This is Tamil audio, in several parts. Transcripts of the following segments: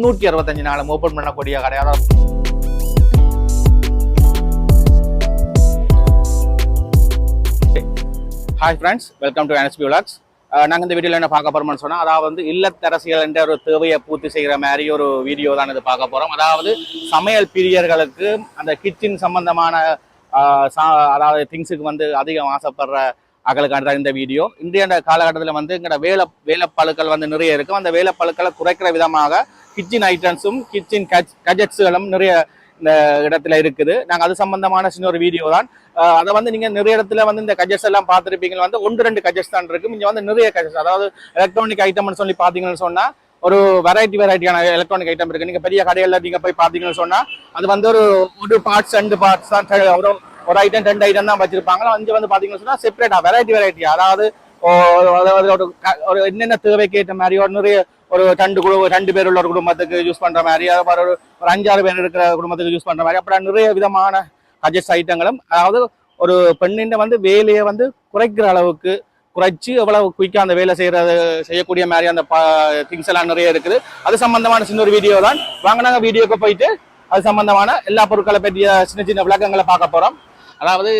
வந்து முன்னூற்றி அறுபத்தஞ்சு நாளும் ஓப்பன் பண்ணக்கூடிய கடை hi friends welcome to NSP vlogs நாங்கள் இந்த வீடியோவில் என்ன பார்க்க போகிறோம்னு சொன்னால் அதாவது வந்து இல்லத்தரசியல் என்ற ஒரு தேவையை பூர்த்தி செய்கிற மாதிரி ஒரு வீடியோ தான் இது பார்க்க போகிறோம் அதாவது சமையல் பிரியர்களுக்கு அந்த கிச்சன் சம்பந்தமான சா- அதாவது திங்ஸுக்கு வந்து அதிகம் ஆசைப்படுற அகலுக்கான தான் இந்த வீடியோ. இன்றைய காலகட்டத்தில் வந்து எங்களோட வேலை வேலைப்பழுக்கள் வந்து நிறைய இருக்கும். அந்த வேலைப்பழுக்களை குறைக்கிற விதமாக கிச்சன் ஐட்டம்ஸும் கிச்சன் கஜெட்ஸுகளும் நிறைய இந்த இடத்துல இருக்குது. நாங்கள் அது சம்பந்தமான சின்ன ஒரு வீடியோ தான். அதை வந்து நீங்கள் நிறைய இடத்துல வந்து இந்த கஜெட்ஸ் எல்லாம் பார்த்துருப்பீங்க வந்து ஒன்று ரெண்டு கஜெட்ஸ் தான் இருக்கும் இங்கே வந்து நிறைய கஜெட்ஸ் அதாவது எலக்ட்ரானிக் ஐட்டம்னு சொல்லி பார்த்தீங்கன்னு சொன்னால் ஒரு வெரைட்டி வெரைட்டியான எலக்ட்ரானிக் ஐட்டம் இருக்குது நீங்கள் பெரிய கடையில் நீங்கள் போய் பார்த்தீங்கன்னு சொன்னால் அது வந்து ஒரு ஒரு பார்ட்ஸ் ரெண்டு பார்ட்ஸ் தான். ஒரு ஒரு ஐட்டம் ரெண்டு ஐட்டம் தான் வச்சிருப்பாங்க. அஞ்சு வந்து பார்த்தீங்கன்னு சொன்னால் செப்பரேட்டாக வெரைட்டி வெரைட்டி அதாவது அதாவது ஒரு க- ஒரு என்னென்ன தேவைக்கு ஏற்ற மாதிரி ஒரு நிறைய ஒரு ரெண்டு குழு ரெண்டு பேர் உள்ள ஒரு குடும்பத்துக்கு யூஸ் பண்ற மாதிரி அது மாதிரி ஒரு ஒரு அஞ்சாறு பேர் இருக்கிற குடும்பத்துக்கு யூஸ் பண்ற மாதிரி அப்புறம் நிறைய விதமான கஜெட்ஸ் ஐட்டங்களும் அதாவது ஒரு பெண்ணின் வந்து வேலையை வந்து குறைக்கிற அளவுக்கு குறைச்சி எவ்வளவு குயிக்காக அந்த வேலை செய்யறது செய்யக்கூடிய மாதிரி அந்த திங்ஸ் எல்லாம் நிறைய இருக்குது. அது சம்பந்தமான சின்ன ஒரு வீடியோ தான். வாங்க வீடியோக்கு போயிட்டு அது சம்பந்தமான எல்லா பொருட்களை பற்றிய சின்ன சின்ன விளக்கங்களை பார்க்க போகிறோம் அதாவது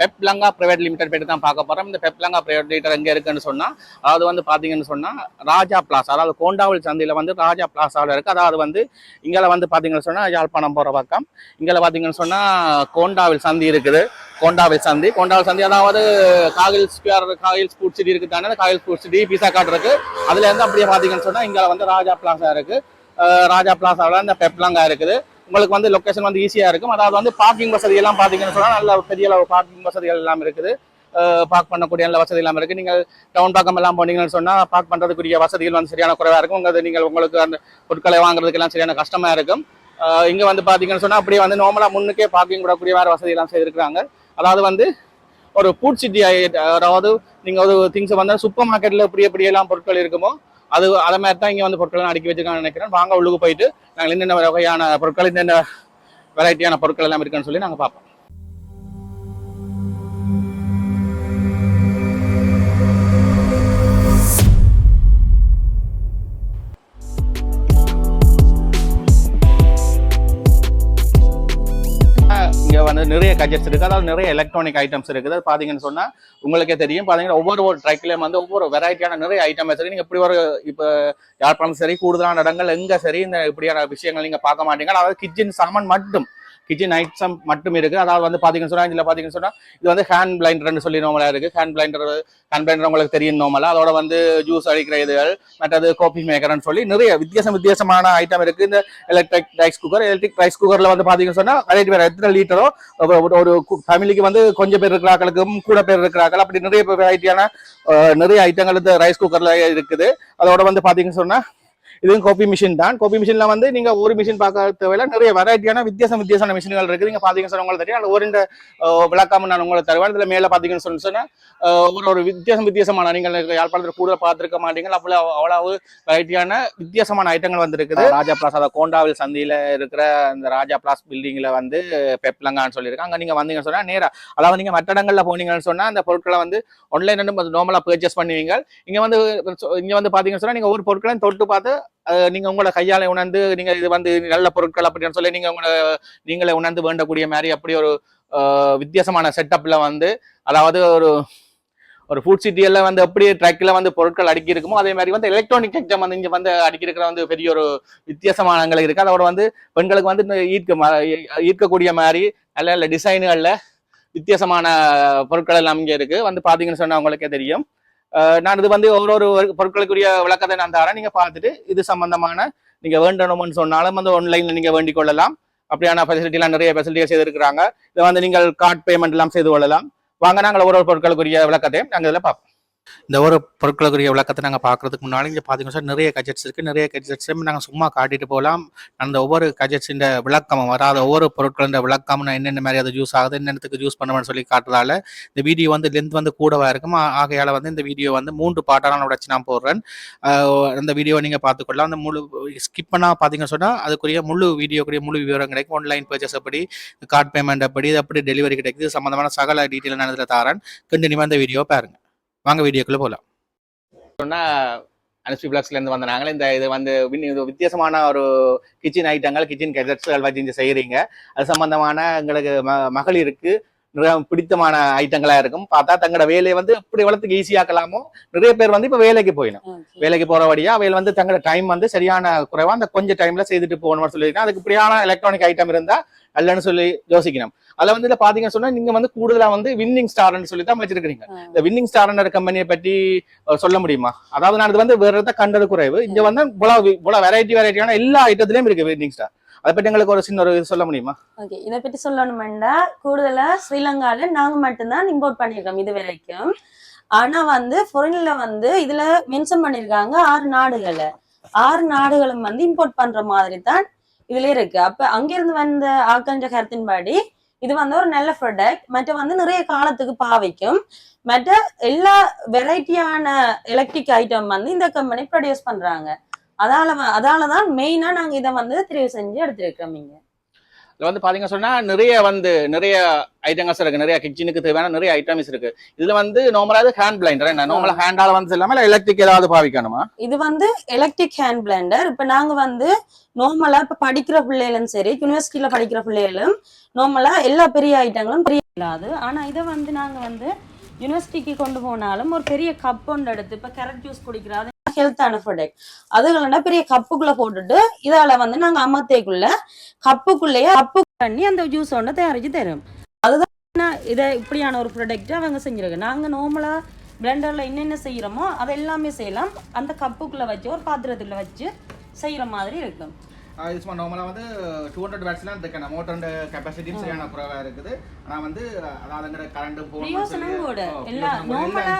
பெப்லங்கா பிரைவேட் லிமிடெட் போயிட்டு தான் பார்க்க போறோம். இந்த பெப்லங்கா பிரைவேட் லிமிடெட் எங்க இருக்குன்னு சொன்னா அதாவது வந்து பாத்தீங்கன்னு சொன்னா ராஜா பிளாஸ் அதாவது கோண்டாவல் சந்தையில வந்து ராஜா பிளாஸாவில் இருக்கு. அதாவது வந்து இங்கே வந்து பாத்தீங்கன்னு சொன்னா யாழ்ப்பாணம் போற பக்கம். இங்கே பாத்தீங்கன்னு சொன்னா கோண்டாவில் சந்தி இருக்குது. கோண்டாவில் சந்தி. கோண்டாவில் சந்தி அதாவது காகில் ஸ்கொயர் காகில் ஸ்பூட் சிட்டி இருக்கு தானே? காகில் ஸ்பூட் சிட்டி பீசா கார்டு இருக்கு. அதுல இருந்து அப்படியே பாத்தீங்கன்னு சொன்னா இங்கே வந்து ராஜா பிளாஸா இருக்கு. ராஜா பிளாஸாவில் இந்த பெப்லங்கா இருக்குது. உங்களுக்கு வந்து லொக்கேஷன் வந்து ஈஸியாக இருக்கும். அதாவது வந்து பார்க்கிங் வசதி எல்லாம் பார்த்தீங்கன்னு சொன்னால் நல்ல பெரிய அளவு பார்க்கிங் வசதிகள் எல்லாம் இருக்குது. பார்க் பண்ணக்கூடிய நல்ல வசதி எல்லாம் இருக்குது நீங்கள் டவுன் பக்கம் எல்லாம் போனீங்கன்னு சொன்னால் பார்க் பண்ணுறதுக்குரிய வசதிகள் வந்து சரியான குறைவாக இருக்கும். உங்கள் நீங்கள் உங்களுக்கு அந்த பொருட்களை வாங்குறதுக்கெல்லாம் சரியான கஷ்டமாக இருக்கும். இங்கே வந்து பார்த்தீங்கன்னு சொன்னால் அப்படியே வந்து நார்மலாக முன்னுக்கே பார்க்கிங் விடக்கூடிய வேறு வசதி எல்லாம் செய்திருக்காங்க அதாவது வந்து ஒரு ஃபுட் சிட்டி அதாவது நீங்கள் ஒரு திங்ஸ் வந்து சூப்பர் மார்க்கெட்டில் எப்படி எப்படியெல்லாம் பொருட்கள் இருக்குமோ அது அதை மாதிரி தான் இங்கே வந்து பொருட்களை அடுக்கி வச்சிருக்காங்கன்னு நினைக்கிறேன். வாங்க உள்ளுக்கு போயிட்டு நாங்கள் என்னென்ன வகையான பொருட்கள் என்னென்ன வெரைட்டியான பொருட்கள் எல்லாம் இருக்குன்னு சொல்லி நாங்கள் பார்ப்போம். கஜெட்ஸ் இருக்கு அதாவது நிறைய எலக்ட்ரானிக் ஐட்டம்ஸ் இருக்குது. அது பாத்தீங்கன்னு சொன்னா உங்களுக்கே தெரியும். பாத்தீங்கன்னா ஒவ்வொரு ஒரு வந்து ஒவ்வொரு வெரைட்டியான நிறைய ஐட்டம் சரி நீங்க இப்படி ஒரு இப்ப யாழ்ப்பாணம் சரி கூடுதலான இடங்கள் எங்க சரி இந்த இப்படியான விஷயங்கள் நீங்க பார்க்க மாட்டீங்க. அதாவது கிச்சன் சாமான் மட்டும். கிச்சன் ஐட்டம் மட்டும் இருக்கு அதாவது வந்து பாத்தீங்கன்னு சொன்னா இதுல பாத்தீங்கன்னு சொன்னா இது வந்து ஹேண்ட் பிளைண்டர்னு சொல்லி நோமலாக இருக்கு. ஹேண்ட் பிளைண்டர் ஹேண்ட் பிளைண்டர் உங்களுக்கு தெரியும் நார்மலா அதோட வந்து ஜூஸ் அடிக்கிற இதுகள் மற்றது காஃபி மேக்கர்னு சொல்லி நிறைய வித்தியாசம் வித்தியாசமான ஐட்டம் இருக்கு. இந்த electric rice cooker electric rice குக்கர்ல வந்து பாத்தீங்கன்னு சொன்னா வேற எத்தனை லிட்டரோ ஒரு- ஃபேமிலிக்கு வந்து கொஞ்சம் பேர் இருக்கிறாங்களுக்கும் கூட பேர் இருக்கிறார்கள் அப்படி நிறைய வெரைட்டியான நிறைய ஐட்டங்கள் இந்த ரைஸ் குக்கர்ல இருக்குது. அதோட வந்து பாத்தீங்கன்னு சொன்னா இதுவும் காபி மிஷின் தான். காபி மிஷின்ல வந்து நீங்க ஒரு மிஷின் பார்க்க தேவையில்ல. நிறைய வெரைட்டியான வித்தியாசம் வித்தியாசமான மிஷின்கள் இருக்குது. நீங்க பாத்தீங்கன்னு சொன்னா உங்களுக்கு தெரியும். அதுல ஒரு இந்த விளக்காம நான் உங்களுக்கு தருவேன். இதுல மேல பாத்தீங்கன்னு சொன்னா சொன்னா ஒரு ஒரு வித்தியாசம் வித்தியாசமான நீங்கள் யாழ்ப்பாணத்தில் கூட பார்த்திருக்க மாட்டீங்க அவ்வளவு அவ்வளவு வெரைட்டியான வித்தியாசமான ஐட்டங்கள் வந்திருக்குது. ராஜா பிளாஸ் அதாவது கோண்டாவில் சந்தியில இருக்கிற அந்த ராஜா பிளாஸ் பில்டிங்ல வந்து பெப்லங்கான்னு சொல்லியிருக்காங்க அங்க நீங்க வந்தீங்கன்னு சொன்னா நேரா அதாவது நீங்க மற்ற இடங்கள்ல போனீங்கன்னு சொன்னா அந்த பொருட்களை வந்து ஆன்லைன் நார்மலா பர்ச்சேஸ் பண்ணுவீங்க. இங்க வந்து இங்க வந்து பாத்தீங்கன்னு சொன்னா நீங்க ஒரு பொருட்களையும் தொட்டு பார்த்து நீங்க உங்களோட கையால உணர்ந்து நீங்க இது வந்து நல்ல பொருட்கள் அப்படின்னு சொல்லி நீங்க உங்களை நீங்களே உணர்ந்து வேண்டக்கூடிய மாதிரி அப்படி ஒரு வித்தியாசமான செட்டப்ல வந்து அதாவது ஒரு ஒரு ஃபுட் சிட்டியில வந்து எப்படி ட்ரக்ல வந்து பொருட்கள் அடுக்கி இருக்குமோ அதே மாதிரி வந்து எலக்ட்ரானிக் ஐட்டம் வந்து இங்க வந்து அடுக்கி இருக்கிற வந்து பெரிய ஒரு வித்தியாசமான இருக்கு. அதோட வந்து பெண்களுக்கு வந்து ஈர்க்க ஈர்க்கக்கூடிய மாதிரி நல்ல நல்ல டிசைன்கள்ல வித்தியாசமான பொருட்கள் எல்லாம் இங்க இருக்கு. வந்து பாத்தீங்கன்னு சொன்னா உங்களுக்கே தெரியும். நான் இது வந்து ஒரு ஒரு பொருட்களுக்குரிய விளக்கத்தை நான் தரேன். நீங்க பார்த்துட்டு இது சம்பந்தமான நீங்க வேண்டணும்னு சொன்னாலும் வந்து ஆன்லைன்ல நீங்க வேண்டிக் கொள்ளலாம். அப்படியான ஃபெசிலிட்டிலாம் நிறைய ஃபெசிலிட்டிகள் செய்திருக்கிறாங்க. இதை வந்து நீங்கள் கார்ட் பேமெண்ட் எல்லாம் செய்து கொள்ளலாம். வாங்க நாங்கள் ஒரு ஒரு பொருட்களுக்குரிய விளக்கத்தையும் நாங்கள் இதில் பார்ப்போம். இந்த ஒரு பொருட்களுக்குரிய விளக்கத்தை நாங்கள் பார்க்கறதுக்கு முன்னாடி இங்கே பார்த்தீங்கன்னா நிறைய கஜெட்ஸ் இருக்குது நிறைய கஜெட்ஸையும் நாங்கள் சும்மா காட்டிட்டு போகலாம். அந்த ஒவ்வொரு கஜெட்ஸின் விளக்கமும் வராத ஒவ்வொரு பொருட்களின் விளக்கம் என்னென்ன மாதிரி அது யூஸ் ஆகுது என்னென்னத்துக்கு யூஸ் பண்ணுவேன்னு சொல்லி காட்டுறதால இந்த வீடியோ வந்து லென்த் வந்து கூடவா இருக்கும். ஆகையால் வந்து இந்த வீடியோ வந்து மூன்று பாட்டாக நான் உடச்சு நான் போடுறேன். அந்த வீடியோ நீங்கள் பார்த்துக்கொள்ளலாம் அந்த முழு ஸ்கிப் பண்ணா பார்த்தீங்கன்னு சொன்னால் அதுக்குரிய முழு வீடியோக்குரிய முழு விவரம் கிடைக்கும். ஆன்லைன் பர்ச்சேஸ் எப்படி கார்ட் பேமெண்ட் எப்படி இது எப்படி டெலிவரி கிடைக்குது சம்மந்தமான சகல டீட்டெயில் நான் இதில் தரேன். கண்டினியூவாக இந்த வீடியோ பாருங்க. வாங்க வீடியோக்குள்ளே போகலாம் சொன்னால் அனுஸ்பி பிளக்ஸ்ல இருந்து வந்த இந்த இது வந்து இது வித்தியாசமான ஒரு கிச்சன் ஐட்டங்கள் கிச்சன் கெஜெட்ஸ்கள் வச்சு இங்க செய்யறீங்க. அது சம்பந்தமான எங்களுக்கு ம- மகளிருக்கு பிடித்தமான ஐட்டங்களா இருக்கும். பார்த்தா தங்களோட வேலையை வந்து எப்படி வளர்த்துக்கு ஈஸியாக்கலாமோ நிறைய பேர் வந்து இப்ப வேலைக்கு போயிடும். வேலைக்கு போற வழியா அவையில் வந்து தங்களோட டைம் வந்து சரியான குறைவா அந்த கொஞ்சம் டைம்ல செய்துட்டு போகணும்னு சொல்லியிருக்கேன் அதுக்கு இப்படியான எலக்ட்ரானிக் ஐட்டம் இருந்தா அல்லன்னு சொல்லி யோசிக்கணும். அதுல வந்து பாத்தீங்கன்னு சொன்னா நீங்க வந்து கூடுதலா வந்து வின்னிங் ஸ்டார்னு சொல்லி தான் வச்சிருக்கீங்க. இந்த வின்னிங் ஸ்டார்ன்ற கம்பெனியை பற்றி சொல்ல முடியுமா? அதாவது நான் இது வந்து வேற கண்டது குறைவு. இங்க வந்து இவ்வளவு இவ்வளவு வெரைட்டி வெரைட்டியான எல்லா ஐட்டத்திலயும் இருக்கு வின்னிங் ஸ்டார் அதை பற்றி எங்களுக்கு ஒரு சின்ன ஒரு இது சொல்ல முடியுமா? ஓகே இதை பற்றி சொல்லணுமெண்டா கூடுதலா ஸ்ரீலங்கால நாங்க மட்டும்தான் இம்போர்ட் பண்ணிருக்கோம் இது வரைக்கும். ஆனா வந்து ஃபாரின்ல வந்து இதுல மென்ஷன் பண்ணியிருக்காங்க ஆறு நாடுகளை. ஆறு நாடுகளும் வந்து இம்போர்ட் பண்ற மாதிரி தான் இதுல இருக்கு. அப்ப அங்கிருந்து வந்த ஆக்கஞ்ச கருத்தின்படி இது வந்து ஒரு நல்ல ப்ராடக்ட் மற்ற வந்து நிறைய காலத்துக்கு பாவிக்கும். மற்ற எல்லா வெரைட்டியான எலக்ட்ரிக் ஐட்டம் வந்து இந்த கம்பெனி ப்ரொடியூஸ் பண்றாங்க. அதால வ- அதாலதான் மெயினா நாங்க இதை வந்து தெரிவு செஞ்சு எடுத்திருக்கோம் இங்க. இதுல வந்து பாத்தீங்க சொன்னா நிறைய வந்து நிறைய ஐட்டங்கள்ஸ் இருக்கு. நிறைய கிச்சனுக்கு தேவையான நிறைய ஐட்டம்ஸ் இருக்கு. இதுல வந்து நார்மலா ஹேண்ட் பிளைண்டர் என்ன நார்மலா ஹேண்டால வந்து இல்லாம எலக்ட்ரிக் ஏதாவது பாவிக்கணுமா? இது வந்து எலக்ட்ரிக் ஹேண்ட் பிளெண்டர் இப்ப நாங்க வந்து நார்மலா இப்ப படிக்கிற பிள்ளைகளும் சரி யூனிவர்சிட்டியில படிக்கிற பிள்ளைகளும் நார்மலா எல்லா பெரிய ஐட்டங்களும் பெரிய இல்லாது. ஆனா இதை வந்து நாங்க வந்து யூனிவர்சிட்டிக்கு கொண்டு போனாலும் ஒரு பெரிய கப் ஒன்று எடுத்து இப்ப கேரட் ஜூஸ் குடிக்கிற அது ஹெல்த்தான ப்ராடக்ட் அதுகளை பெரிய கப்புக்குள்ள போட்டுட்டு இதால வந்து நாங்க அமர்த்தைக்குள்ள கப்புக்குள்ளேயே கப்பு பண்ணி அந்த ஜூஸ் ஒன்று தயாரிச்சு தரும். அதுதான் இதை இப்படியான ஒரு ப்ராடக்ட் அவங்க செஞ்சிருக்கு நாங்க நார்மலா பிளெண்டர்ல என்னென்ன செய்யறோமோ அதை எல்லாமே செய்யலாம். அந்த கப்புக்குள்ள வச்சு ஒரு பாத்திரத்துல வச்சு செய்யற மாதிரி இருக்கும். இது சும்மா நார்மலா வந்து டூ ஹண்ட்ரட் பேட்ஸ்லாம் இருக்கு மோட்டர் கெப்பாசிட்டியும் சரியான குறைவா இருக்குது. ஆனா வந்து அதாவது கரண்ட் பிரயோசனம் கூட. எல்லா நார்மலா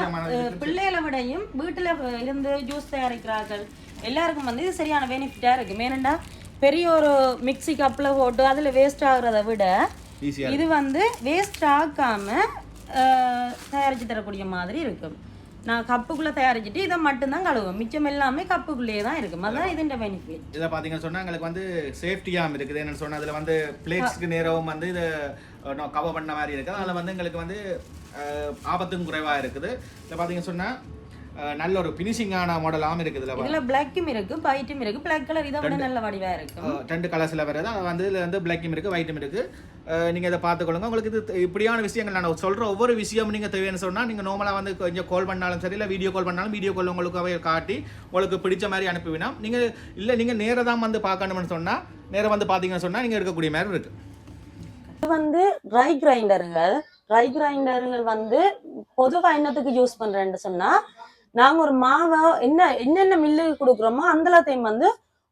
பிள்ளைகளை விடையும் வீட்டுல இருந்து ஜூஸ் தயாரிக்கிறார்கள். எல்லாருக்கும் வந்து இது சரியான பெனிஃபிட்டா இருக்கு. மேனண்டா பெரிய ஒரு மிக்ஸி கப்ல போட்டு அதுல வேஸ்ட் ஆகுறத விட இது வந்து வேஸ்ட் ஆக்காம அஹ், தயாரிச்சு தரக்கூடிய மாதிரி இருக்கும் நான் கப்புக்குள்ள தயாரிச்சுட்டு இதை மட்டும்தான் கழுவுவேன். மிச்சம் எல்லாமே கப்புக்குள்ளேயே தான் இருக்கும் அதான் இதுன்ற பெனிஃபிட் இதை பார்த்தீங்கன்னு சொன்னா எங்களுக்கு வந்து சேஃப்டியாகவும் இருக்குது. என்னன்னு சொன்னா அதுல வந்து பிளேட்ஸ்க்கு நேரவும் வந்து இதை கவர் பண்ண மாதிரி இருக்குது அதில் வந்து எங்களுக்கு வந்து ஆபத்தும் குறைவா இருக்குது. இதில் பார்த்தீங்கன்னு சொன்னா அஹ், நல்ல ஒரு ஃபினிஷிங்கான மாடலாகவும் இருக்குது இதுல இதுல பிளாக்கும் இருக்கு ஒயிட்டும் இருக்கு. பிளாக் கலர் இதை விட நல்ல வடிவா இருக்கும் அஹ், ரெண்டு கலர்ஸில் வருது வந்து இதில் வந்து பிளாக்கும் இருக்குது ஒயிட்டும் இருக்குது அஹ், நீங்க இதை பார்த்துக்கொள்ளுங்க. உங்களுக்கு இது இப்படியான விஷயங்கள் நான் சொல்ற ஒவ்வொரு விஷயம் நீங்க தேவைன்னு சொன்னா நீங்க நார்மலாக வந்து கொஞ்சம் கால் பண்ணாலும் சரி இல்லை வீடியோ கால் பண்ணாலும் வீடியோ கால் உங்களுக்கு அவை காட்டி உங்களுக்கு பிடிச்ச மாதிரி அனுப்பிவினா நீங்க இல்லை நீங்க நேரா தான் வந்து பார்க்கணும்னு சொன்னா நேரா வந்து பார்த்தீங்கன்னு சொன்னா நீங்க எடுக்கக்கூடிய மாதிரி இருக்கு. இது வந்து ட்ரை கிரைண்டருங்கள் ட்ரை கிரைண்டருங்கள் வந்து பொதுவா என்னத்துக்கு யூஸ் பண்றேன்னு சொன்னா நாங்க ஒரு மாவை என்ன என்னென்ன மில்லுக்கு கொடுக்குறோமோ அந்த எல்லாத்தையும் வந்து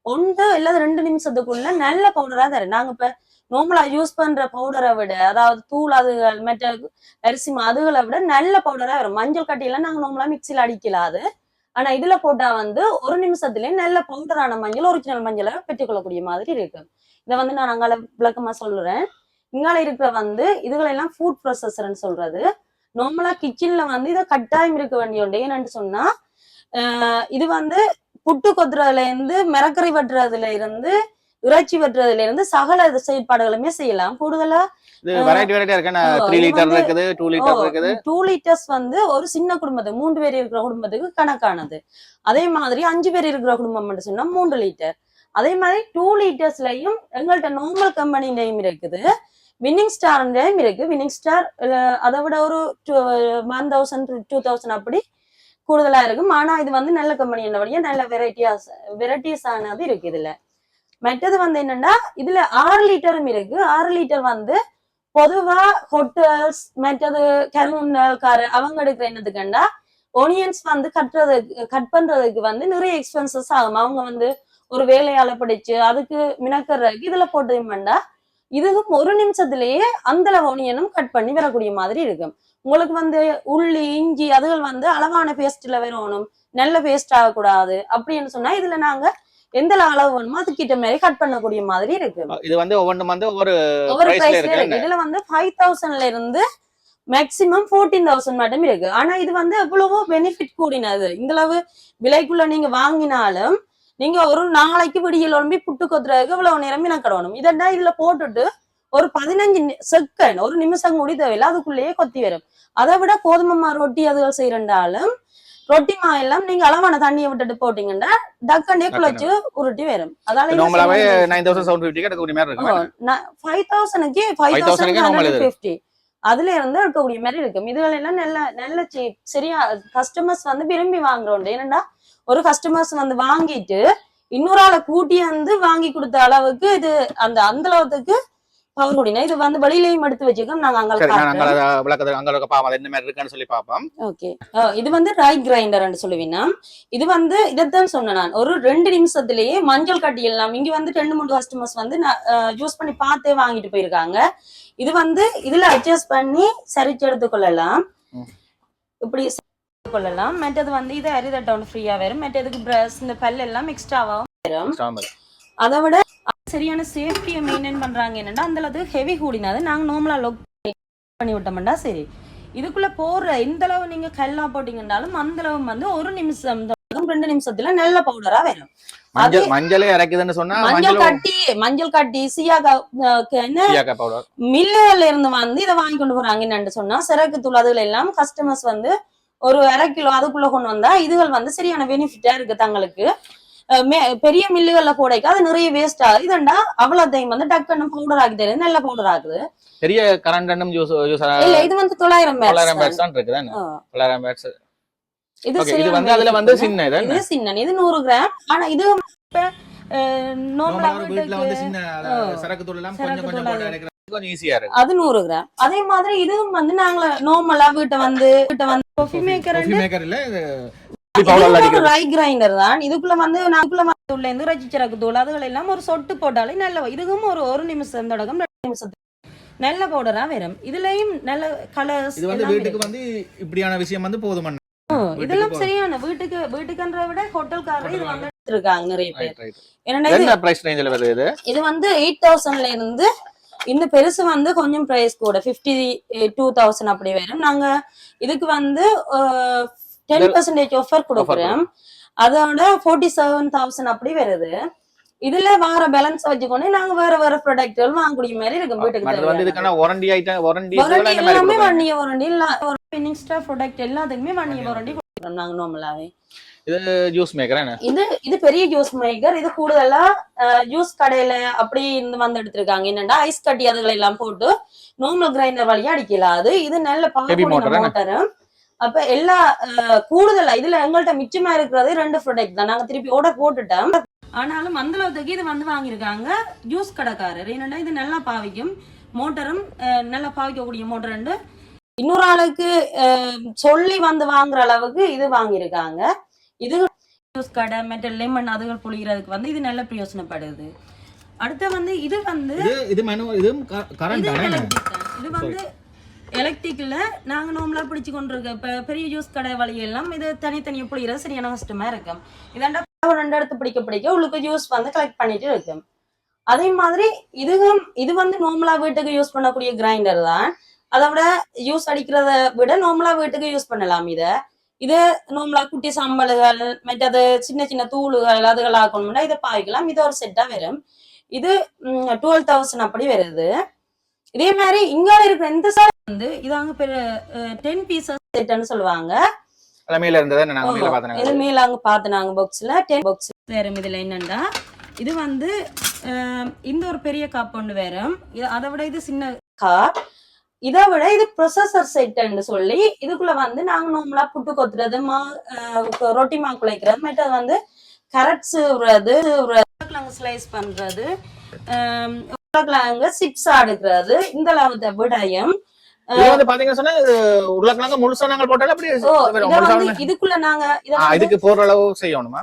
ஒன்று இல்லாத ரெண்டு நிமிஷத்துக்குள்ள நல்ல பவுடரா தரும் நாங்க இப்ப நார்மலா யூஸ் பண்ற பவுடரை விட அதாவது தூள் அதுகள் மற்ற அரிசி மா- அதுகளை விட நல்ல பவுடரா வரும். மஞ்சள் கட்டியெல்லாம் நாங்க நார்மலா மிக்சியில அடிக்கலாது. ஆனா இதுல போட்டா வந்து ஒரு நிமிஷத்துலயே நல்ல பவுடரான மஞ்சள் ஒரிஜினல் மஞ்சளை பெற்றுக்கொள்ளக்கூடிய மாதிரி இருக்கு. இதை வந்து நான் அங்கால விளக்கமா சொல்றேன். இங்கால இருக்கிற வந்து இதுகளெல்லாம் ஃபுட் ப்ரொசஸர்ன்னு சொல்றது. நார்மலா கிச்சன்ல வந்து இதை கட்டாயம் இருக்க வேண்டிய ஒன்று ஏன்னு சொன்னா இது வந்து புட்டு கொத்துறதுல இருந்து மிரக்கறி வெட்டுறதுல இருந்து இறைச்சி வெட்டுறதுல இருந்து சகல செயற்பாடுகளுமே செய்யலாம். கூடுதலா டூ லிட்டர்ஸ் வந்து ஒரு சின்ன குடும்பத்துக்கு மூன்று பேர் இருக்கிற குடும்பத்துக்கு கணக்கானது. அதே மாதிரி அஞ்சு பேர் இருக்கிற குடும்பம் சொன்னா மூன்று லிட்டர் அதே மாதிரி டூ லிட்டர்ஸ்லயும் எங்கள்கிட்ட நார்மல் கம்பெனிலையும் இருக்குது. வின்னிங் ஸ்டார்லையும் இருக்கு. வின்னிங் ஸ்டார் அதை விட ஒரு ஒன் தௌசண்ட் டூ தௌசண்ட் அப்படி கூடுதலா இருக்கும். ஆனா இது வந்து நல்ல கம்பெனி என்னபடியா நல்ல வெரைட்டியாஸ் வெரைட்டிஸ் ஆனது இருக்கு இதுல. மற்றது வந்து என்னன்னா இதுல ஆறு லிட்டரும் இருக்கு. ஆறு லிட்டர் வந்து பொதுவா ஹோட்டல்ஸ் மற்றது கருணக்கார அவங்க எடுக்கிற என்னதுக்குண்டா ஒனியன்ஸ் வந்து கட்டுறதுக்கு கட் பண்றதுக்கு வந்து நிறைய எக்ஸ்பென்சஸ் ஆகும். அவங்க வந்து ஒரு வேலையால பிடிச்சு அதுக்கு மினக்கிறதுக்கு இதுல போட்டதுமெண்டா இதுவும் ஒரு நிமிஷத்திலேயே அந்த ஒனியனும் கட் பண்ணி வரக்கூடிய மாதிரி இருக்கும் உங்களுக்கு வந்து உள்ளி இஞ்சி அதுகள் வந்து அளவான பேஸ்ட்ல வரணும் நல்ல பேஸ்ட் ஆகக்கூடாது அப்படின்னு சொன்னா இதுல நாங்க எந்த அளவு வேணுமோ அதுக்கிட்ட மாதிரி கட் பண்ணக்கூடிய மாதிரி இருக்கு. இது வந்து ஒவ்வொன்றும் வந்து ஒவ்வொரு ஒவ்வொரு பிரைஸ்ல இருக்கு. இதுல வந்து ஃபைவ் தௌசண்ட்ல இருந்து மேக்சிமம் ஃபோர்டீன் தௌசண்ட் மட்டும் இருக்கு. ஆனா இது வந்து எவ்வளவோ பெனிஃபிட் கூடினது. இந்த அளவு விலைக்குள்ள நீங்க வாங்கினாலும் நீங்க ஒரு நாளைக்கு விடியல் ஒம்பி புட்டு கொத்துறதுக்கு இவ்வளவு நேரம் மினக்கடணும் இதெண்டா இதுல போட்டுட்டு ஒரு பதினஞ்சு செகண்ட் ஒரு நிமிஷம் கூடி தேவையில்லை அதுக்குள்ளேயே கொத்தி வரும். அதை விட கோதுமை மா ரொட்டி அதுகள் செய்யறண்டாலும் ரொட்டி மா எல்லாம் நீங்க அளவான தண்ணியை விட்டுட்டு போட்டீங்கன்னா டக்கண்டே குழச்சு உருட்டி வரும். அதால நார்மலாவே நைன் தௌசண்ட் செவன் ஃபிஃப்டி எடுக்கக்கூடிய மாதிரி தௌசண்ட்க்கு ஃபைவ் 5,000 க்கு normal தௌசண்ட் இது. ஃபிஃப்டி அதுல இருந்து எடுக்கக்கூடிய மாதிரி இருக்கும். இதுகள் எல்லாம் நல்ல நல்ல சீப் சரியா கஸ்டமர்ஸ் வந்து விரும்பி வாங்குறோம். ஏன்னா ஒரு கஸ்டமர்ஸ் வந்து வாங்கிட்டு இன்னொரு ஆளை கூட்டி வந்து வாங்கி கொடுத்த அளவுக்கு இது அந்த அந்த அளவுக்கு பவர் கூடினா இது வந்து வெளியிலயும் எடுத்து வச்சுக்கோம் நாங்க அங்க பாப்போம் என்ன மாதிரி இருக்குன்னு சொல்லி பாப்போம். ஓகே இது வந்து ரை கிரைண்டர்னு சொல்லுவீங்கன்னா இது வந்து இதைத்தான் சொன்னேன் நான். ஒரு ரெண்டு நிமிஷத்திலேயே மஞ்சள் கட்டி எல்லாம் இங்க வந்து ரெண்டு மூணு கஸ்டமர்ஸ் வந்து யூஸ் பண்ணி பார்த்தே வாங்கிட்டு போயிருக்காங்க. இது வந்து இதுல அட்ஜஸ்ட் பண்ணி சரிச்சு எடுத்துக்கொள்ளலாம். ம். இப்படி கொள்ளலாம். மற்றது வந்து இது அரிதட்டவுன் ஃப்ரீயா வரும். மற்றதுக்கு பிரஷ் இந்த பல் எல்லாம் எக்ஸ்ட்ராவாகவும் சாம்பல் அதை விட சரியான சேஃப்டியை மெயின்டைன் பண்றாங்க என்னன்னா அந்த அளவுக்கு ஹெவி கூடினது. நாங்க நார்மலா லொக் பண்ணி விட்டோம்னா சரி. இதுக்குள்ள போடுற இந்த அளவு நீங்க கல்லா போட்டீங்கன்னாலும் அந்த அளவு வந்து ஒரு நிமிஷம் ரெண்டு நிமிஷத்துல நல்ல பவுடரா வரும். மஞ்சள் மஞ்சளே இறக்குதுன்னு சொன்னா மஞ்சள் கட்டி மஞ்சள் கட்டி பவுடர் மில்லுல இருந்து வந்து இதை வாங்கி கொண்டு போறாங்க என்னன்னு சொன்னா சிறகு தூள் அதுல எல்லாம் கஸ்டமர்ஸ் வந்து ஒரு அரை கிலோ அதுக்குள்ள கொண்டு வந்தா இதுகள் வந்து சரியான பெனிஃபிட்டா இருக்கு தங்களுக்கு. பெரிய மில்லுகள்ல போடைக்கு அது நிறைய வேஸ்ட் ஆகுது இதண்டா அவ்வளவு டைம் வந்து டக்குன்னு பவுடர் ஆகி தெரியுது நல்ல பவுடர் ஆகுது பெரிய கரண்ட் இல்ல இது வந்து தொள்ளாயிரம் தொள்ளாயிரம் பேட்ஸ் தான் இருக்குது. தொள்ளாயிரம் பேட்ஸ் இது இது வந்து அதுல வந்து. சின்ன இது இது சின்ன இது நூறு கிராம் ஆனா இது நார்மலா வீட்டுல வந்து சின்ன. சரக்கு தூள் எல்லாம் கொஞ்சம் கொஞ்சம் போட்டு கொஞ்சம் ஈஸியா இருக்கு. அது நூறு கிராம். அதே மாதிரி இதுவும் வந்து நாங்க நார்மலா வீட்டை வந்து வீட்டை வந்து காஃபி மேக்கர் காஃபி மேக்கர் இல்ல ரை கிரைண்டர் தான். இதுக்குள்ள வந்து நாக்குள்ள வந்து உள்ள இருந்து ரச்சி சிறக்கு தூள் அதுகள் எல்லாம் ஒரு சொட்டு போட்டாலே நல்ல இதுவும் ஒரு ஒரு நிமிஷம் தொடக்கம் ரெண்டு நிமிஷத்துக்கு. நல்ல பவுடரா வரும். இதுலயும் நல்ல கலர்ஸ் இது வந்து வீட்டுக்கு வந்து இப்படியான விஷயம் வந்து போதுமான இதெல்லாம் சரியான வீட்டுக்கு வீட்டுக்குன்றத விட ஹோட்டல்காரர் இது வந்து எடுத்திருக்காங்க நிறைய பேர். ரைட் ரைட் ஏன்னா இது என்ன பிரைஸ் ரேஞ்சில வருது இது? இது வந்து எயிட் தௌசண்ட்ல இருந்து இந்த பெருசு வந்து கொஞ்சம் பிரைஸ் கூட. ஃபிஃப்டி டூ தௌசண்ட் அப்படி வரும். நாங்க இதுக்கு வந்து டென் பர்சன்டேஜ் ஆஃபர் கொடுக்குறோம். அதோட ஃபோர்ட்டி செவன் தௌசண்ட் அப்படி வருது. இதுல வார பேலன்ஸ் வச்சுக்கொண்டு நாங்க வேற வேற ப்ராடக்ட்கள் வாங்கக்கூடிய மாதிரி இருக்கும் வீட்டுக்கு. இதுக்கான வாரண்டி ஐட்டம் வாரண்டி வாரண்டி எல்லாமே வண்டிய வாரண்டி இல்ல ப்ராடக்ட் எல்லாத்துக்குமே வண்டிய வாரண்டி கொடுக்குறோம் நாங்க நார்மலாவே இது ஜூஸ் மேக்கர் என்ன? இது இது பெரிய ஜூஸ் மேக்கர் இது கூடுதலா ஜூஸ் கடையில அப்படி இருந்து வந்து எடுத்திருக்காங்க. என்னன்னா ஐஸ் கட்டி அதுகளை எல்லாம் போட்டு நார்மல் கிரைண்டர் வழியா அடிக்கலாம். அது இது நல்ல? மோட்டர் அப்ப எல்லா கூடுதலா இதுல எங்கள்ட்ட மிச்சமா இருக்கிறது ரெண்டு ப்ராடக்ட் தான். நாங்க திருப்பி ஆர்டர் போட்டுட்டோம். ஆனாலும் அந்த அளவுக்கு இது வந்து வாங்கியிருக்காங்க ஜூஸ் கடைக்காரர். என்னன்னா இது நல்லா பாவிக்கும் மோட்டரும் நல்லா பாவிக்கக்கூடிய மோட்டர் ரெண்டு. இன்னொரு ஆளுக்கு சொல்லி வந்து வாங்குற அளவுக்கு இது வாங்கியிருக்காங்க. இது ஜூஸ் கடை மற்ற லெமன் அதுகள் புளிகிறதுக்கு வந்து இது நல்ல பிரயோசனப்படுது. அடுத்து வந்து இது வந்து இது இது மெனு இது வந்து எலக்ட்ரிக்ல நாங்க நார்மலா பிடிச்சு கொண்டு இருக்க இப்ப பெரிய ஜூஸ் கடை வழி எல்லாம் இது தனித்தனியா புளிகிறது சரியான கஷ்டமா இருக்கும். இதாண்டா ஒரு ரெண்டு இடத்து பிடிக்க பிடிக்க உங்களுக்கு ஜூஸ் வந்து கலெக்ட் பண்ணிட்டு இருக்கும். அதே மாதிரி இதுவும் இது வந்து நார்மலா வீட்டுக்கு யூஸ் பண்ணக்கூடிய கிரைண்டர் தான். அதை விட யூஸ் அடிக்கிறத விட நார்மலா வீட்டுக்கு யூஸ் பண்ணலாம் இத. இது நார்மலா குட்டி சம்பளுகள் மற்றது சின்ன சின்ன தூளுகள் அதுகள் ஆக்கணும்னா இதை பாவிக்கலாம் இது ஒரு செட்டா வரும் இது டுவெல் தௌசண்ட் அப்படி வருது இதே மாதிரி இங்க இருக்கிற இந்த சார் வந்து இதாங்க பெரிய டென் பீசஸ் செட்னு சொல்லுவாங்க தலைமையில இருந்ததை நாங்க மேல மேல அங்க பார்த்து நாங்க பாக்ஸ்ல டென் பாக்ஸ் வேறும் இதுல என்னண்டா இது வந்து இந்த ஒரு பெரிய கப் ஒன்று இது அதை விட இது சின்ன காப் இதை விட இது ப்ரொசஸர் செட்டுன்னு சொல்லி இதுக்குள்ள வந்து நாங்க நார்மலா புட்டு கொத்துறது மா ரொட்டி மா குழைக்கிறது மற்றது வந்து கரட் சீவுறது உருளைக்கிழங்கு ஸ்லைஸ் பண்றது உருளைக்கிழங்கு சிப்ஸ் அடுக்கிறது இந்த அளவு விடயம். இது வந்து பாத்தீங்கன்னா சொன்னா உருளைக்கிழங்கு முழுசா போட்டாலும் அப்படி இதுக்குள்ள நாங்க இதுக்கு போற அளவு செய்யணுமா?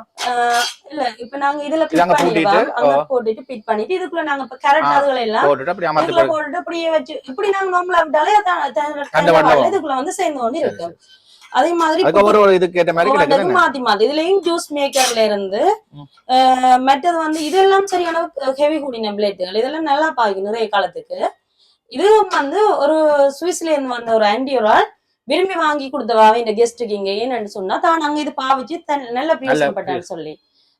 இல்ல இப்ப நாங்க இதுல பண்ணிடுவோம். பூட்டிட்டு, பிட் பண்ணிட்டு இதுக்குள்ள நாங்க இப்ப கேரட். அதுகளை எல்லாம் போட்டுட்டு அப்படி அமர்த்தி. போட்டுட்டு அப்படியே வச்சு இப்படி நாங்க நார்மலா விட்டாலே அது த- த- அந்த தண்டை வண்ணம் வாழை இதுக்குள்ள வந்து சேர்ந்து கொண்டு இருக்கும் அதே மாதிரி அதுக்கு ஒரு ஒரு இதுக்கு ஏற்ற மாதிரி ஒவ்வொன்றுக்கும் கிடைக்குது மாத்தி மாத்தி. இதுலயும் ஜூஸ் மேக்கர்ல இருந்து மற்றது வந்து இதெல்லாம் சரியான ஹெவி கூடின பிளேட்டுகள் இதெல்லாம் நல்லா பாய்க்கும் நிறைய காலத்துக்கு. இதுவும் வந்து ஒரு சுவிஸ்ல இருந்து வந்த ஒரு ஆண்டி ஒரு ஆள் விரும்பி வாங்கி கொடுத்தவா இந்த கெஸ்ட்டுக்கு இங்க ஏன்னு சொன்னா தான் அங்க இது பாவிச்சு நல்ல பிரயோசனப்பட்டான்னு சொல்லி.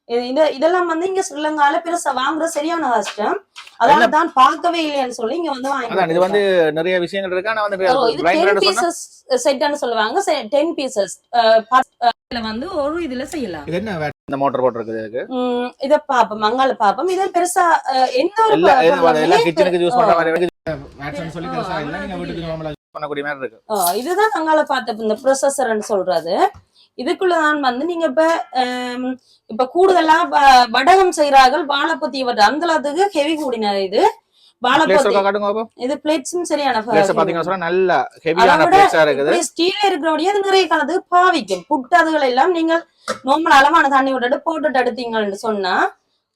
இது- இது இதெல்லாம் வந்து இங்க ஸ்ரீலங்கால பெருசா வாங்குறது சரியான கஷ்டம். அதாவது தான் பார்க்கவே இல்லைன்னு சொல்லி இங்க வந்து வாங்கி இது வந்து நிறைய விஷயங்கள் இருக்கு. ஆனா வந்து இது grinder டென் சொன்னா பீசஸ் செட்னு சொல்லுவாங்க. டென் பீசஸ் வந்து ஒரு இதுல செய்யலாம். இது என்ன இந்த மோட்டர் இதுக்கு? உம் இத பாப்போம் மங்கால பாப்போம் இத பெருசா எந்த ஒரு எல்லா கிச்சனுக்கு யூஸ் பண்ற. மாதிரி பண்ணக்கூடிய மாதிரி இருக்கு இதுதான் நாங்கால பார்த்த இந்த ப்ரொசஸர்னு சொல்றது இதுக்குள்ளதான் வந்து நீங்க இப்ப இப்ப கூடுதலா வடகம் செய்யறார்கள் வாழைப்பொத்தி அந்த அளவுக்கு ஹெவி கூடினது இது இது பிளேட்ஸும் சரியான நல்ல ஹெவியான அதை விட பிளேட்ஸா இருக்குது ஸ்டீல் இருக்கிறபடியே அது நிறைய காலத்துக்கு பாவிக்கும் புட்டதுகள் எல்லாம் நீங்கள் நார்மல் அளவான தண்ணி விட்டுட்டு போட்டுட்டு எடுத்தீங்கன்னு சொன்னா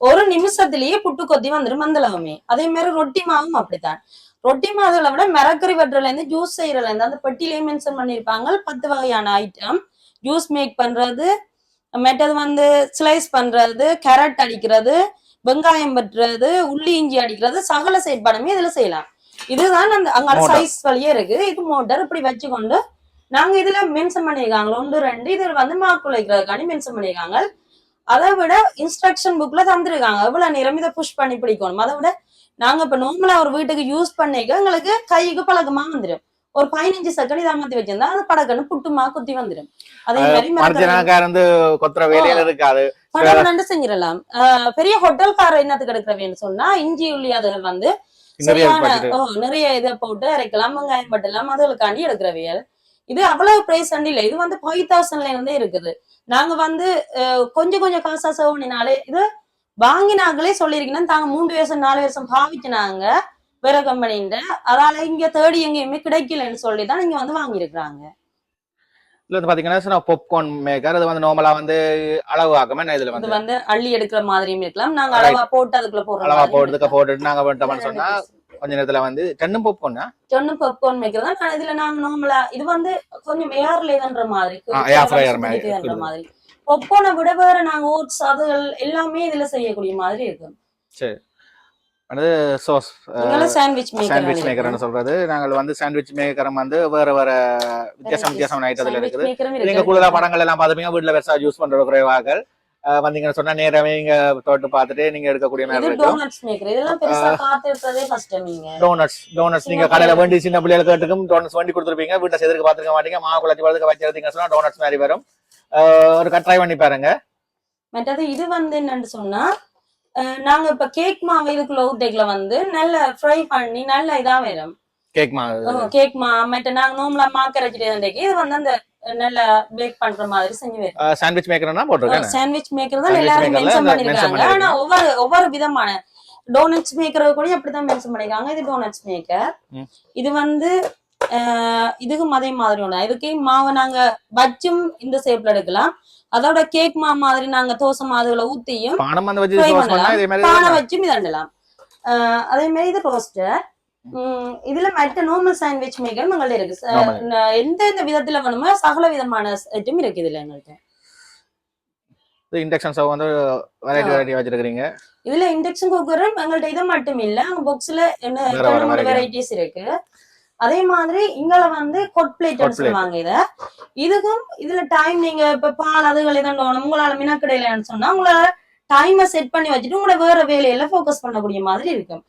ஒரு நிமிஷத்திலேயே புட்டு கொத்தி வந்துடும் மந்தளவுமே. அதே மாதிரி ரொட்டி மாவும் அப்படித்தான். ரொட்டி மாவுகளை விட மிரக்கறி வெட்டுறதுல இருந்து ஜூஸ் செய்யறதுல இருந்து அந்த பெட்டிலேயே மென்ஷன் பண்ணிருப்பாங்க பத்து வகையான ஐட்டம் ஜூஸ் மேக் பண்றது மற்றது வந்து ஸ்லைஸ் பண்றது கேரட் அடிக்கிறது வெங்காயம் வெட்டுறது உள்ளி இஞ்சி அடிக்கிறது சகல செயற்பாடுமே இதுல செய்யலாம். இதுதான் அந்த அங்க Motor. சைஸ் வழியே இருக்கு. இது மோட்டர் இப்படி வச்சுக்கொண்டு நாங்க இதுல மென்ஷன் பண்ணிருக்காங்க ஒன்று ரெண்டு இது வந்து மாக்கு வைக்கிறதுக்காண்டி மென்ஷன் பண்ணிருக்காங்க அதை விட இன்ஸ்ட்ரக்ஷன் புக்ல தந்திருக்காங்க. எவ்வளவு நேரம் இதை புஷ் பண்ணி பிடிக்கணும்? அதை விட நாங்க இப்ப நார்மலா ஒரு வீட்டுக்கு யூஸ் பண்ணிக்க எங்களுக்கு கைக்கு பழக்கமா வந்துடும் ஒரு பதினஞ்சு செகண்ட் இதை அமர்த்தி வச்சிருந்தா அது படக்குன்னு புட்டுமா குத்தி வந்துடும் அதே மாதிரி இருக்காது. படகுனண்டு செஞ்சிடலாம். பெரிய ஹோட்டல்கார என்னத்துக்கு எடுக்கிறவேன்னு சொன்னா இஞ்சி உள்ளி அதுகள் வந்து நிறைய இதை போட்டு அரைக்கலாம் வெங்காயம் பட்டலாம் அதுகளுக்காண்டி எடுக்கிறவியல். இது அவ்வளவு பிரைஸ் இல்ல. இது வந்து ஃபைவ் தௌசண்ட்ல இருந்தே இருக்குது. நாங்க வந்து கொஞ்சம் கொஞ்சம் காசா பண்ணினாலே இது வாங்கினாங்களே சொல்லியிருக்கீங்கன்னா தாங்க மூன்று வருஷம் நாலு வருஷம் பாவிச்சினாங்க வேற கம்பெனின்ற அதால இங்க தேடி எங்கேயுமே கிடைக்கலன்னு சொல்லி தான் இங்க வந்து வாங்கியிருக்கிறாங்க. இதுல வந்து பாத்தீங்கன்னா பாப்கார்ன் மேக்கர் அது வந்து நார்மலா வந்து அளவு ஆக்கமே இதுல இது வந்து வந்து அள்ளி எடுக்கிற மாதிரியும் இருக்கலாம். நாங்க. அளவா போட்டு அதுக்குள்ள போடுற அளவா இருக்கலாம். போட்டுட்டு நாங்க பண்ணிட்டோம்னு சொன்னா கொஞ்ச நேரத்துல வந்து ரெண்டும் பாப்கார்னா சொன்னு பாப்கார்ன் மேக்கர் தான் இதுல நாங்க நார்மலா இது வந்து கொஞ்சம் ஏர்ல இதுன்ற மாதிரி மாதிரி பாப்கார்னை விட வேற நாங்க ஓட்ஸ் அதுகள் எல்லாமே இதுல செய்யக்கூடிய மாதிரி இருக்கு. வந்து சோஸ் சாண்ட்விச் சாண்ட்விச் மேக்கர் மேக்கர்னு சொல்றது. நாங்கள் வந்து சாண்ட்விச் மேக்கரம் வந்து வேற வேற வித்தியாசம் வித்தியாசமான ஐட்டத்துல இருக்குது. நீங்க கூடுதலா படங்கள் எல்லாம் பாத்துப்பீங்க வீட்டுல பெருசா யூஸ் பண்ற குறைவாக. வந்தீங்கன்னு சொன்னா நேரமே நீங்க தொட்டு பார்த்துட்டு நீங்க எடுக்கக்கூடிய மாதிரி இருக்கும். டோனட்ஸ் டோனட்ஸ் நீங்க கடையில வேண்டி சின்ன பிள்ளைகளுக்கு கேட்டுக்கும் டோனட்ஸ் வேண்டி கொடுத்துருப்பீங்க. வீட்டை செய்திருக்க பாத்துக்க மாட்டீங்க. மாவு குழச்சி வளர்த்துக்க வச்சிருந்தீங்க சொன்னா டோனட்ஸ் மாதிரி வரும். ஒரு ட்ரை பண்ணி பாருங்க. மற்றது இது வந்து என்னன்னு சொன்னா நாங்க இப்ப கேக் மாவு இதுக்குள்ள ஊத்தைக்குள்ள வந்து நல்ல ஃப்ரை பண்ணி நல்ல இதா வரும். கேக் மாவு கேக் மா மற்ற நாங்க நோம்புல மாக்கரைச்சிட்டு இது வந்து அந்த நல்ல பேக் பண்ற மாதிரி செஞ்சு சாண்ட்விச் மேக்கர்னா போட்டிருக்கேன் சாண்ட்விச் மேக்கர் தான் எல்லாரும் மென்ஷன் பண்ணிருக்காங்க. ஆனா ஒவ்வொரு ஒவ்வொரு விதமான டோனட்ஸ் மேக்கர் கூட அப்படிதான் மென்ஷன் பண்ணிருக்காங்க. இது டோனட்ஸ் மேக்கர். இது வந்து இதுக்கும் அதே மாதிரி ஒண்ணு. இதுக்கு மாவை நாங்க வச்சும் இந்த ஷேப்ல எடுக்கலாம். அதோட கேக் மா மாதிரி நாங்க தோசை மாதிரில ஊத்தியும் வச்சு பானை வச்சும் இதண்டலாம் அதே மாதிரி இது ரோஸ்டர் இதுல மற்ற நார்மல் சாண்ட்விச் மேக்கர் உங்கள்ட்ட இருக்கு. எந்த எந்த விதத்துல வேணுமோ சகல விதமான ஐட்டம் இருக்கு இதுல எங்கள்ட்ட. இண்டக்ஷன் ஸ்டவ் வந்து வெரைட்டி. வெரைட்டி வச்சிருக்கீங்க இதுல இண்டக்ஷன் குக்கரும் எங்கள்ட்ட இது மட்டும் இல்ல அங்க பாக்ஸ்ல என்ன. வெரைட்டிஸ் இருக்கு. அதே மாதிரி இங்கள வந்து கொட் பிளேட். சொல்லுவாங்க இத. இதுக்கும் இதுல டைம் நீங்க இப்ப பால் அதுகள் இதண்டோணும் உங்களால மினக்கடையிலன்னு சொன்னா உங்களால டைமை செட் பண்ணி வச்சுட்டு உங்களோட வேற வேலையில ஃபோக்கஸ் பண்ணக்கூடிய மாதிரி இருக்கும்.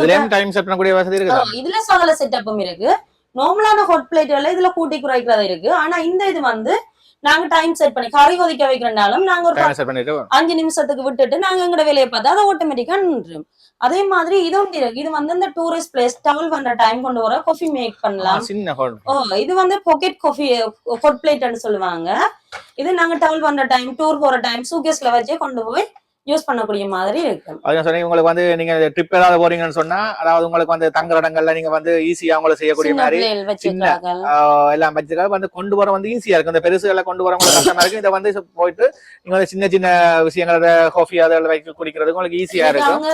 இதுலயும் டைம் செட் பண்ணக்கூடிய வசதி இருக்குதா? ஆ, இதுல சகல செட்டப்பும் இருக்கு. நார்மலான ஹாட் பிளேட்ல இதுல கூட்டி குறைக்கிறது இருக்கு. ஆனா இந்த இது வந்து நாங்க டைம் செட் பண்ணி கறி கொதிக்க வைக்கிறனாலும் நாங்க ஒரு அஞ்சு நிமிஷத்துக்கு விட்டுட்டு நாங்க எங்கட வேலையை பார்த்தா அது ஆட்டோமேட்டிக்கா நின்றும். அதே மாதிரி இது ஒன்று இருக்கு. இது வந்து இந்த டூரிஸ்ட் பிளேஸ் டிராவல் பண்ற டைம் கொண்டு வர காஃபி மேக் பண்ணலாம். ஓ இது வந்து பாக்கெட் காஃபி ஹொட் பிளேட்னு சொல்லுவாங்க. இது நாங்க டிராவல் பண்ற டைம் டூர் போற டைம் சூகேஸ்ல வச்சே கொண்டு போய் யூஸ் பண்ணக்கூடிய மாதிரி இருக்கு. அதான் சொன்னீங்க உங்களுக்கு வந்து நீங்க ட்ரிப் ஏதாவது போறீங்கன்னு சொன்னா அதாவது உங்களுக்கு வந்து தங்குற இடங்கள்ல நீங்க வந்து ஈஸியா உங்களை செய்யக்கூடிய மாதிரி வச்சிருக்காங்க எல்லாம் வச்சுக்காக வந்து கொண்டு வர வந்து ஈஸியா இருக்கு. இந்த பெருசுகளை கொண்டு வர உங்களுக்கு கஷ்டமா இருக்கு. இதை வந்து போயிட்டு நீங்க வந்து சின்ன சின்ன விஷயங்கள காஃபி அதில் வைக்க குடிக்கிறது உங்களுக்கு ஈஸியா இருக்கும்.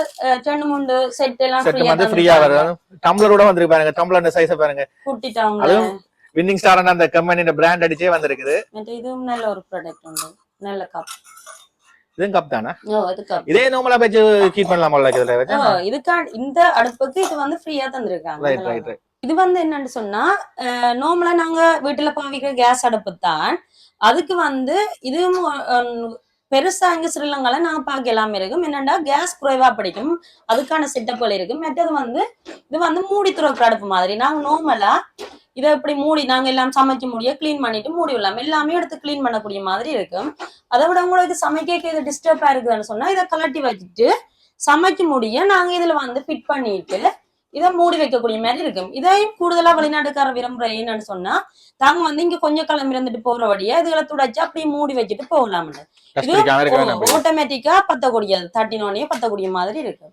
ரெண்டு மூணு செட் எல்லாம் செட் வந்து ஃப்ரீயா வரும். டம்ளரோட வந்திருக்கு பாருங்க. டம்ளர் சைஸை பாருங்க. கூட்டிட்டாங்க. அதுவும் வின்னிங் ஸ்டார் அந்த கம்பெனியோட பிராண்ட் அடிச்சே வந்திருக்குது. இதுவும் நல்ல ஒரு ப்ராடக்ட் உண்டு. நல்ல கப் இதுவும் கப் தானே? இது நார்மலா வச்சு ஹீட் பண்ணலாம் இதுல வச்சு இதுக்கா இந்த அடுப்புக்கு இது வந்து ஃப்ரீயா தந்திருக்காங்க. ரைட் ரைட் இது வந்து என்னன்னு சொன்னா நார்மலா நாங்க வீட்டுல பாவிக்கிற கேஸ் அடுப்பு தான். அதுக்கு வந்து இதுவும் பெருசா இங்க ஸ்ரீலங்கால நான் பார்க்கலாம் இருக்கும். என்னன்னா கேஸ் குறைவா பிடிக்கும். அதுக்கான செட்டப்கள் இருக்கும். மற்றது வந்து இது வந்து மூடி துறக்கிற அடுப்பு மாதிரி. நாங்க நார்மலா இதை இப்படி மூடி நாங்க எல்லாம் சமைக்க முடிய க்ளீன் பண்ணிட்டு மூடி விடலாம். எல்லாமே எடுத்து க்ளீன் பண்ணக்கூடிய மாதிரி இருக்கும். அதை விட உங்களுக்கு சமைக்க இது டிஸ்டர்பா இருக்குதுன்னு சொன்னா இதை கலட்டி வச்சுட்டு சமைக்க முடிய நாங்க இதுல வந்து ஃபிட் பண்ணிட்டு இதை மூடி வைக்கக்கூடிய மாதிரி இருக்கும். இதையும் கூடுதலா வெளிநாட்டுக்கார விரும்புற என்னன்னு சொன்னா தாங்க வந்து இங்க கொஞ்சம் கிளம்பி இருந்துட்டு போற வழியா இதுகளை துடைச்சு அப்படியே மூடி வச்சுட்டு போகலாம்னு. வேண்டாம் ஆட்டோமேட்டிக்கா பத்தக்கூடியது தட்டினோடனே பத்தக்கூடிய மாதிரி இருக்கு.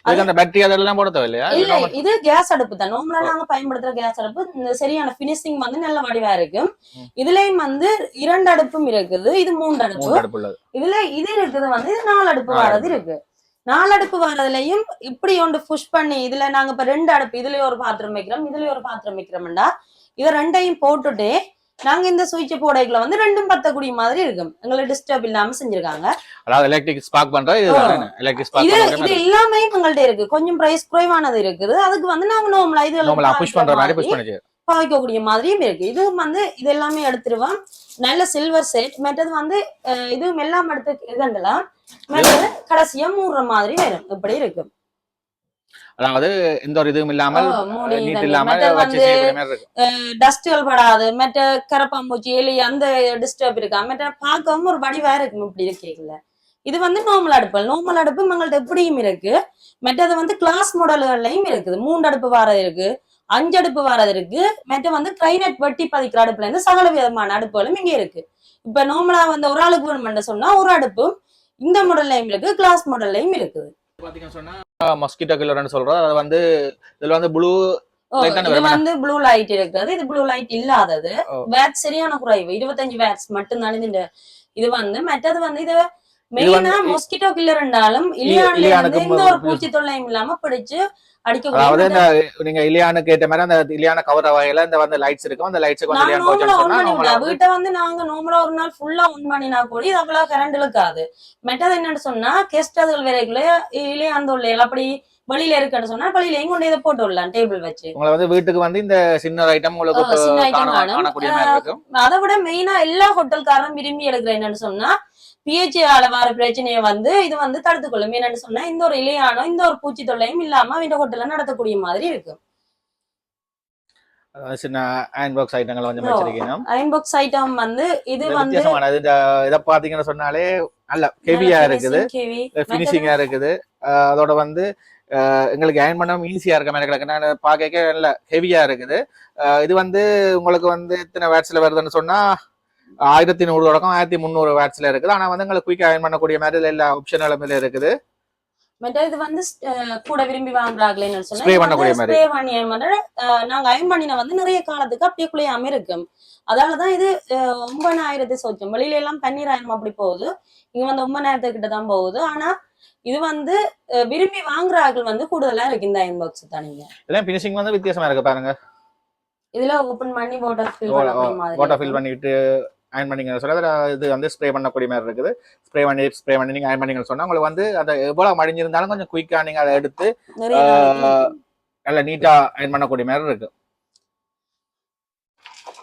இதுக்கு அந்த பேட்டரி அதெல்லாம் போட தேவையில்லையா? இல்ல இது கேஸ் அடுப்பு தான். நார்மலா நாங்க பயன்படுத்துற கேஸ் அடுப்பு இந்த சரியான பினிஷிங் வந்து நல்ல வடிவா இருக்கு ம். இதுலயும் வந்து இரண்டு அடுப்பும் இருக்குது. இது மூன்று அடுப்பு. இதுல இது இருக்குது வந்து இது நாலு அடுப்பு நாலு வர்றது இருக்கு. நாலு அடுப்பு வர்றதுலயும் இப்படி ஒன்று புஷ் பண்ணி இதுல நாங்க இப்ப ரெண்டு அடுப்பு இதுலயும் ஒரு பாத்திரம் வைக்கிறோம் இதுலயும் ஒரு பாத்திரம் வைக்கிறோம்டா. இதை ரெண்டையும் போட்டுட்டு நாங்க இந்த சுவிட்ச் போடைக்குள்ள வந்து ரெண்டும் பத்தக்கூடிய மாதிரி இருக்கும். எங்களுக்கு டிஸ்டர்ப் இல்லாம செஞ்சிருக்காங்க. அதாவது எலக்ட்ரிக் ஸ்பார்க் பண்றது இதுதான் எலக்ட்ரிக் ஸ்பார்க் இது இது எல்லாமே எங்கள்ட்ட இருக்கு. கொஞ்சம் பிரைஸ் குறைவானது இருக்குது. அதுக்கு வந்து நாங்க நார்மலா இது புஷ் பண்ற மாதிரி புஷ் பண்ணிச்சு. பாவிக்கக்கூடிய மாதிரியும் இருக்கு. இது வந்து இது எல்லாமே எடுத்துருவோம் நல்ல சில்வர் செட் மற்றது வந்து அஹ், இது எல்லாம் எடுத்து இதுண்டலாம் மற்றது கடைசியா மூடுற மாதிரி வரும். இப்படி இருக்கு. அதாவது எந்த ஒரு இதுவும் இல்லாமல் நீட் டஸ்ட்கள் படாது. மற்ற கரப்பாம்பூச்சி எலி அந்த டிஸ்டர்ப் இருக்கா? மற்ற பார்க்கவும் ஒரு வடிவா இருக்கும். இப்படி இருக்கீங்கள இது வந்து நார்மல் அடுப்பு. நார்மல் அடுப்பு எங்கள்ட்ட எப்படியும் இருக்கு. மற்றது வந்து கிளாஸ் மாடல்கள்லயும் இருக்குது. மூன்று அடுப்பு வாரது இருக்கு. அஞ்சு அடுப்பு வாரது இருக்கு. மற்ற வந்து ட்ரைனட் வெட்டி பதிக்கிற அடுப்புல இருந்து சகல விதமான அடுப்புகளும் இங்க இருக்கு. இப்ப நார்மலா வந்து ஒரு ஆளுக்கு வேணுமென்று சொன்னா ஒரு அடுப்பும் இந்த மாடல்லையும் இருக்கு கிளாஸ் மாடல்லையும் இருக்குது. மஸ்கிட்டோ கில்லர்னு சொல்றோம் அது வந்து இதுல வந்து ப்ளூ இது. வந்து ப்ளூ லைட் இருக்குது. இது ப்ளூ லைட் இல்லாதது. வேட்ஸ் சரியான குறைவு. இருபத்தஞ்சு வேட்ஸ் மட்டும்தான் இந்த இது வந்து. மற்றது வந்து இது மெயினா மொஸ்கிட்டோ கில்லர் இருந்தாலும் இலியான்ல வந்து எந்த ஒரு பூச்சி தொல்லையும் இல்லாம பிடிச்சு அதாவது நீங்க இலியானுக்கு ஏற்ற மாதிரி அந்த இலியான கவர் வகையில இந்த வந்து லைட்ஸ் இருக்கும். அந்த லைட்ஸுக்கு வந்து இலியான் சொன்னா வீட்டை வந்து நாங்க நார்மலா ஒரு நாள் ஃபுல்லா ஆன் பண்ணினா கூட இது அவ்வளவு கரண்ட் இழுக்காது மெட்டது என்னன்னு சொன்னா கெஸ்ட் அதுகள் வரைக்குள்ள இலியான் அப்படி வெளியில இருக்குன்னு சொன்னா வெளியில எங்க கொண்டு இதை போட்டு விடலாம் டேபிள் வச்சு. உங்களை வந்து வீட்டுக்கு வந்து இந்த சின்ன ஐட்டம் உங்களுக்கு சின்ன அதை விட மெயினா எல்லா ஹோட்டல்காரரும் விரும்பி எடுக்கிற என்னன்னு சொன்னா பிஹெச்ஆல வர பிரச்சனையை வந்து இது வந்து தடுத்துக்கொள்ளும். என்னன்னு சொன்னா இந்த ஒரு இலையானோ இந்த ஒரு பூச்சி தொல்லையும் இல்லாம இந்த ஹோட்டல்ல நடத்தக்கூடிய மாதிரி இருக்கு அஹ் சின்ன அயன் பாக்ஸ் ஐட்டங்கள் கொஞ்சம். வச்சிருக்கீங்க அயன் பாக்ஸ் ஐட்டம் வந்து இது வந்து வித்தியாசமானது இதை பாத்தீங்கன்னு சொன்னாலே நல்ல ஹெவியா இருக்குது. ஃபினிஷிங்கா இருக்குது. அதோட வந்து எங்களுக்கு அயன் பண்ண ஈஸியா இருக்க மாதிரி கிடக்கு. நான் பார்க்க நல்ல ஹெவியா இருக்குது. இது வந்து உங்களுக்கு வந்து எத்தனை வேட்ஸ்ல வருதுன்னு சொன்னா ஆயிரத்தி நூறு தொடக்கம் ஆயிரத்தி முந்நூறு வேட்ஸ்ல இருக்குது. ஆனா வந்து எங்களுக்கு குயிக் அயன் பண்ணக்கூடிய மாதிரி எல்லா ஆப்ஷன்களுமே இருக்குது. இது வந்து கூட விரும்பி வாங்குறாங்களேன்னு சொன்னா Spray பண்ணக்கூடிய மாதிரி. ஸ்ப்ரே பண்ணி நாங்க அயன் பண்ணின வந்து நிறைய காலத்துக்கு அப்படியே குளியாம இருக்கும் அதனாலதான் இது ஒன்பதாயிரத்து சொச்சம். வெளியில எல்லாம் பன்னீர் அயனம் அப்படி போகுது. இங்க வந்து ஒன்பதாயிரத்து கிட்ட தான் போகுது. ஆனா இது வந்து விரும்பி வாங்குறார்கள் வந்து கூடுதலா இருக்கு இந்த அயன் பாக்ஸ் தானீங்க இதெல்லாம் ஃபினிஷிங் வந்து வித்தியாசமா இருக்கு பாருங்க. இதுல ஓபன் பண்ணி வாட்டர் ஃபில் வாட்டர் ஃபில். பண்ணிட்டு அயன் பண்ணீங்கன்னு சொன்னா அதுல இது வந்து ஸ்ப்ரே பண்ணக்கூடிய மாதிரி இருக்குது. ஸ்ப்ரே பண்ணி ஸ்ப்ரே பண்ணி நீங்க அயன் பண்ணீங்கன்னு சொன்னா உங்களுக்கு வந்து அந்த எவ்வளவு மடிஞ்சிருந்தாலும் கொஞ்சம் குயிக்கா நீங்க அதை எடுத்து. நல்ல நீட்டா அயன் பண்ணக்கூடிய மாதிரி இருக்கு.